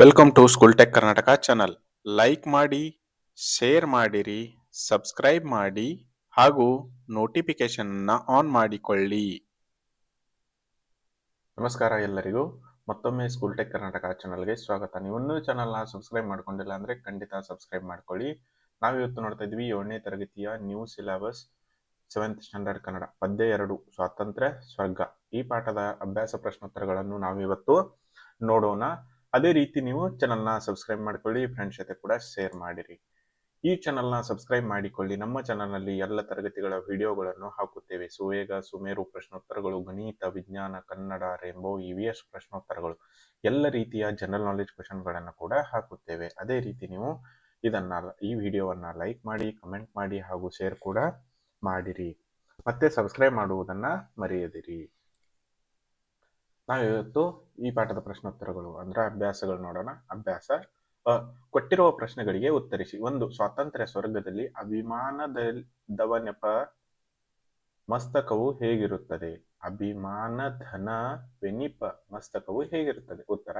Welcome to school tech Karnataka channel like ಮಾಡಿ share ಮಾಡಿರಿ subscribe ಮಾಡಿ, ಹಾಗೂ ನೋಟಿಫಿಕೇಶನ್ ಆನ್ ಮಾಡಿಕೊಳ್ಳಿ. ನಮಸ್ಕಾರ ಎಲ್ಲರಿಗೂ. ಮತ್ತೊಮ್ಮೆ ಸ್ಕೂಲ್ ಟೆಕ್ ಕರ್ನಾಟಕ ಚಾನಲ್ಗೆ ಸ್ವಾಗತ. ನೀವು ಇನ್ನೂ ಚಾನಲ್ನ ಸಬ್ಸ್ಕ್ರೈಬ್ ಮಾಡ್ಕೊಂಡಿಲ್ಲ ಅಂದ್ರೆ ಖಂಡಿತ ಸಬ್ಸ್ಕ್ರೈಬ್ ಮಾಡ್ಕೊಳ್ಳಿ. ನಾವಿವತ್ತು ನೋಡ್ತಾ ಇದ್ವಿ ಏಳನೇ ತರಗತಿಯ new syllabus seventh standard Kannada, ಪದ್ಯ ಎರಡು, ಸ್ವಾತಂತ್ರ್ಯ, ಸ್ವರ್ಗ. ಈ ಪಾಠದ ಅಭ್ಯಾಸ ಪ್ರಶ್ನೋತ್ತರಗಳನ್ನು ನಾವಿವತ್ತು ನೋಡೋಣ. ಅದೇ ರೀತಿ ನೀವು ಚಾನಲ್ನ ಸಬ್ಸ್ಕ್ರೈಬ್ ಮಾಡಿಕೊಳ್ಳಿ ಫ್ರೆಂಡ್ಸ್ ಜೊತೆ ಕೂಡ ಶೇರ್ ಮಾಡಿರಿ. ಈ ಚಾನಲ್ನ ಸಬ್ಸ್ಕ್ರೈಬ್ ಮಾಡಿಕೊಳ್ಳಿ. ನಮ್ಮ ಚಾನಲ್ನಲ್ಲಿ ಎಲ್ಲ ತರಗತಿಗಳ ವಿಡಿಯೋಗಳನ್ನು ಹಾಕುತ್ತೇವೆ. ಸುವೇಗ, ಸುಮೇರು ಪ್ರಶ್ನೋತ್ತರಗಳು, ಗಣಿತ, ವಿಜ್ಞಾನ, Kannada rainbow E V S ಪ್ರಶ್ನೋತ್ತರಗಳು, ಎಲ್ಲ ರೀತಿಯ ಜನರಲ್ ನಾಲೆಜ್ ಕ್ವಶನ್ಗಳನ್ನು ಕೂಡ ಹಾಕುತ್ತೇವೆ. ಅದೇ ರೀತಿ ನೀವು ಇದನ್ನು, ಈ ವಿಡಿಯೋವನ್ನು ಲೈಕ್ ಮಾಡಿ ಕಮೆಂಟ್ ಮಾಡಿ ಹಾಗೂ ಶೇರ್ ಕೂಡ ಮಾಡಿರಿ. ಮತ್ತೆ ಸಬ್ಸ್ಕ್ರೈಬ್ ಮಾಡುವುದನ್ನು ಮರೆಯದಿರಿ. ನಾವು ಇವತ್ತು ಈ ಪಾಠದ ಪ್ರಶ್ನೋತ್ತರಗಳು ಅಂದ್ರೆ ಅಭ್ಯಾಸಗಳು ನೋಡೋಣ. ಅಭ್ಯಾಸ ಕೊಟ್ಟಿರುವ ಪ್ರಶ್ನೆಗಳಿಗೆ ಉತ್ತರಿಸಿ. ಒಂದು, ಸ್ವಾತಂತ್ರ್ಯ ಸ್ವರ್ಗದಲ್ಲಿ ಅಭಿಮಾನದವನೆಪ ಮಸ್ತಕವು ಹೇಗಿರುತ್ತದೆ? ಅಭಿಮಾನಧನ ವೆನಿಪ ಮಸ್ತಕವು ಹೇಗಿರುತ್ತದೆ? ಉತ್ತರ,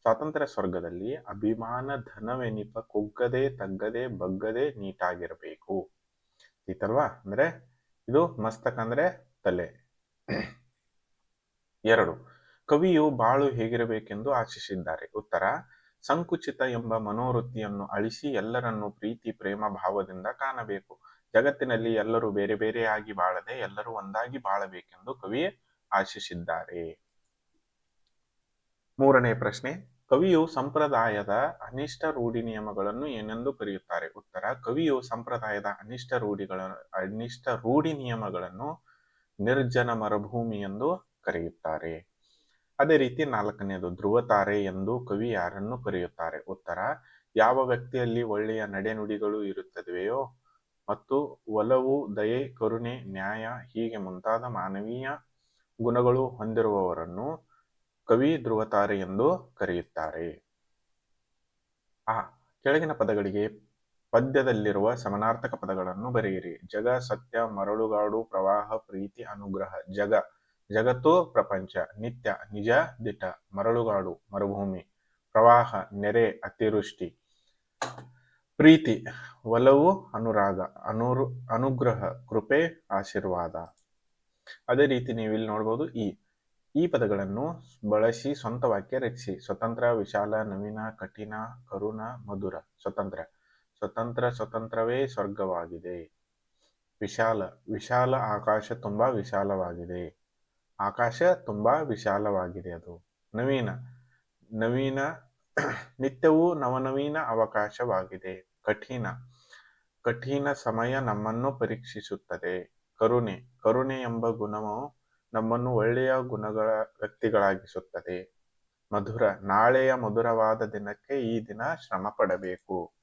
ಸ್ವಾತಂತ್ರ್ಯ ಸ್ವರ್ಗದಲ್ಲಿ ಅಭಿಮಾನ ಧನವೆನಿಪ ಕುಗ್ಗದೆ, ತಗ್ಗದೆ, ಬಗ್ಗದೆ ನೀಟಾಗಿರಬೇಕು. ಈತಲ್ವಾ ಅಂದ್ರೆ ಇದು ಮಸ್ತಕ ಅಂದ್ರೆ ತಲೆ. ಎರಡು ಕವಿಯು ಬಾಳು ಹೇಗಿರಬೇಕೆಂದು ಆಶಿಸಿದ್ದಾರೆ. ಉತ್ತರ, ಸಂಕುಚಿತ ಎಂಬ ಮನೋವೃತ್ತಿಯನ್ನು ಅಳಿಸಿ ಎಲ್ಲರನ್ನು ಪ್ರೀತಿ, ಪ್ರೇಮ, ಭಾವದಿಂದ ಕಾಣಬೇಕು. ಜಗತ್ತಿನಲ್ಲಿ ಎಲ್ಲರೂ ಬೇರೆ ಬೇರೆಯಾಗಿ ಬಾಳದೆ ಎಲ್ಲರೂ ಒಂದಾಗಿ ಬಾಳಬೇಕೆಂದು ಕವಿ ಆಶಿಸಿದ್ದಾರೆ. ಮೂರನೇ ಪ್ರಶ್ನೆ, ಕವಿಯು ಸಂಪ್ರದಾಯದ ಅನಿಷ್ಟ ರೂಢಿ ನಿಯಮಗಳನ್ನು ಏನೆಂದು ಕರೆಯುತ್ತಾರೆ? ಉತ್ತರ, ಕವಿಯು ಸಂಪ್ರದಾಯದ ಅನಿಷ್ಟ ರೂಢಿಗಳ, ಅನಿಷ್ಟ ರೂಢಿ ನಿಯಮಗಳನ್ನು ನಿರ್ಜನ ಮರುಭೂಮಿ ಎಂದು ಕರೆಯುತ್ತಾರೆ. ಅದೇ ರೀತಿ ನಾಲ್ಕನೆಯದು ಧ್ರುವತಾರೆ ಎಂದು ಕವಿ ಯಾರನ್ನು ಕರೆಯುತ್ತಾರೆ? ಉತ್ತರ, ಯಾವ ವ್ಯಕ್ತಿಯಲ್ಲಿ ಒಳ್ಳೆಯ ನಡೆನುಡಿಗಳು ಇರುತ್ತದೆಯೋ ಮತ್ತು ಒಲವು, ದಯೆ, ಕರುಣೆ, ನ್ಯಾಯ, ಹೀಗೆ ಮುಂತಾದ ಮಾನವೀಯ ಗುಣಗಳು ಹೊಂದಿರುವವರನ್ನು ಕವಿ ಧ್ರುವತಾರೆ ಎಂದು ಕರೆಯುತ್ತಾರೆ. ಆ, ಕೆಳಗಿನ ಪದಗಳಿಗೆ ಪದ್ಯದಲ್ಲಿರುವ ಸಮನಾರ್ಥಕ ಪದಗಳನ್ನು ಬರೆಯಿರಿ. ಜಗ, ಸತ್ಯ, ಮರಳುಗಾಡು, ಪ್ರವಾಹ, ಪ್ರೀತಿ, ಅನುಗ್ರಹ, ಜಗ. ಜಗತ್ತು, ಪ್ರಪಂಚ, ನಿತ್ಯ, ನಿಜ ದಿಟ ಮರಳುಗಾಡು, ಮರುಭೂಮಿ, ಪ್ರವಾಹ, ನೆರೆ, ಅತಿವೃಷ್ಟಿ, ಪ್ರೀತಿ, ಒಲವು, ಅನುರಾಗ, ಅನುರು, ಅನುಗ್ರಹ, ಕೃಪೆ, ಆಶೀರ್ವಾದ. ಅದೇ ರೀತಿ ನೀವು ಇಲ್ಲಿ ನೋಡ್ಬೋದು ಈ ಈ ಪದಗಳನ್ನು ಬಳಸಿ, ಸ್ವಂತ ವಾಕ್ಯ ರಚಿಸಿ. ಸ್ವತಂತ್ರ, ವಿಶಾಲ, ನವೀನ, ಕಠಿಣ, ಕರುಣ, ಮಧುರ. ಸ್ವತಂತ್ರ. ಸ್ವತಂತ್ರ, ಸ್ವತಂತ್ರವೇ ಸ್ವರ್ಗವಾಗಿದೆ. ವಿಶಾಲ. ವಿಶಾಲ ಆಕಾಶ ತುಂಬಾ ವಿಶಾಲವಾಗಿದೆ. ಆಕಾಶ ತುಂಬಾ ವಿಶಾಲವಾಗಿದೆ ಅದು. ನವೀನ ನವೀನ, ನಿತ್ಯವೂ ನವನವೀನ ಅವಕಾಶವಾಗಿದೆ. ಕಠಿಣ ಕಠಿಣ ಸಮಯ ನಮ್ಮನ್ನು ಪರೀಕ್ಷಿಸುತ್ತದೆ. ಕರುಣೆ ಕರುಣೆ ಎಂಬ ಗುಣವು ನಮ್ಮನ್ನು ಒಳ್ಳೆಯ ಗುಣಗಳ ವ್ಯಕ್ತಿಗಳಾಗಿಸುತ್ತದೆ. ಮಧುರ, ನಾಳೆಯ ಮಧುರವಾದ ದಿನಕ್ಕೆ ಈ ದಿನ ಶ್ರಮ ಪಡಬೇಕು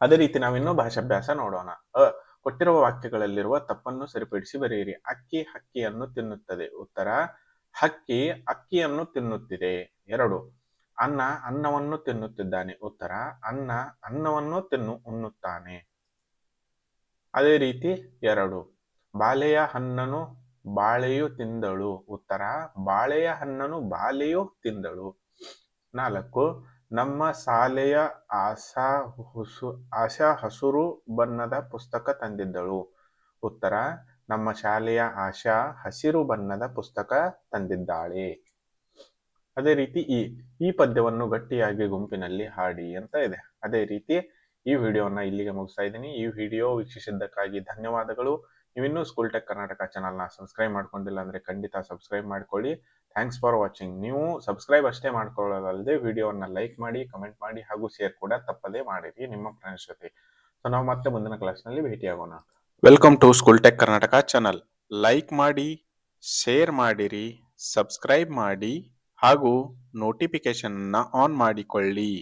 ಅದೇ ರೀತಿ ನಾವಿನ್ನೂ ಭಾಷಾಭ್ಯಾಸ ನೋಡೋಣ. ಅ ಕೊಟ್ಟಿರುವ ವಾಕ್ಯಗಳಲ್ಲಿರುವ ತಪ್ಪನ್ನು ಸರಿಪಡಿಸಿ ಬರೆಯಿರಿ. ಅಕ್ಕಿ ಹಕ್ಕಿಯನ್ನು ತಿನ್ನುತ್ತದೆ. ಉತ್ತರ, ಹಕ್ಕಿ ಅಕ್ಕಿಯನ್ನು ತಿನ್ನುತ್ತಿದೆ. ಎರಡು, ಅನ್ನ ಅನ್ನವನ್ನು ತಿನ್ನುತ್ತಿದ್ದಾನೆ. ಉತ್ತರ, ಅನ್ನ ಅನ್ನವನ್ನು ತಿನ್ನು, ಉಣ್ಣುತ್ತಾನೆ. ಅದೇ ರೀತಿ ಎರಡು, ಬಾಳೆಯ ಹಣ್ಣನು ಬಾಳೆಯು ತಿಂದಳು. ಉತ್ತರ, ಬಾಳೆಯ ಹಣ್ಣನು ಬಾಲೆಯು ತಿಂದಳು. ನಾಲ್ಕು ನಮ್ಮ ಶಾಲೆಯ ಆಶಾ ಹುಸು, ಆಶಾ ಹಸುರು ಬಣ್ಣದ ಪುಸ್ತಕ ತಂದಿದ್ದಳು. ಉತ್ತರ, ನಮ್ಮ ಶಾಲೆಯ ಆಶಾ ಹಸಿರು ಬಣ್ಣದ ಪುಸ್ತಕ ತಂದಿದ್ದಾಳೆ. ಅದೇ ರೀತಿ ಈ ಈ ಪದ್ಯವನ್ನು ಗಟ್ಟಿಯಾಗಿ ಗುಂಪಿನಲ್ಲಿ ಹಾಡಿ ಅಂತ ಇದೆ. ಅದೇ ರೀತಿ ಈ ವಿಡಿಯೋನ ಇಲ್ಲಿಗೆ ಮುಗಿಸ್ತಾ ಇದ್ದೀನಿ. ಈ ವಿಡಿಯೋ ವೀಕ್ಷಿಸಿದ್ದಕ್ಕಾಗಿ ಧನ್ಯವಾದಗಳು. ನೀವಿನ್ನೂ ಸ್ಕೂಲ್ ಟೆಕ್ ಕರ್ನಾಟಕ ಚಾನಲ್ನ ಸಬ್ಸ್ಕ್ರೈಬ್ ಮಾಡ್ಕೊಂಡಿಲ್ಲ ಅಂದ್ರೆ ಖಂಡಿತ ಸಬ್ಸ್ಕ್ರೈಬ್ ಮಾಡ್ಕೊಳ್ಳಿ. ಥ್ಯಾಂಕ್ಸ್ ಫಾರ್ ವಾಚಿಂಗ್ ನೀವು ಸಬ್ಸ್ಕ್ರೈಬ್ ಅಷ್ಟೇ ಮಾಡ್ಕೊಳ್ಳೋದಲ್ಲದೆ ವಿಡಿಯೋನ ಲೈಕ್ ಮಾಡಿ ಕಮೆಂಟ್ ಮಾಡಿ ಹಾಗೂ ಶೇರ್ ಕೂಡ ತಪ್ಪದೇ ಮಾಡಿರಿ ನಿಮ್ಮ ಫ್ರೆಂಡ್ಸ್ ಜೊತೆ. ಸೊ ನಾವು ಮತ್ತೆ ಮುಂದಿನ ಕ್ಲಾಸ್ನಲ್ಲಿ ಭೇಟಿಯಾಗೋಣ. Welcome to school tech Karnataka channel like ಮಾಡಿ ಶೇರ್ ಮಾಡಿರಿ ಸಬ್ಸ್ಕ್ರೈಬ್ ಮಾಡಿ ಹಾಗೂ ನೋಟಿಫಿಕೇಶನ್ನ ಆನ್ ಮಾಡಿಕೊಳ್ಳಿ.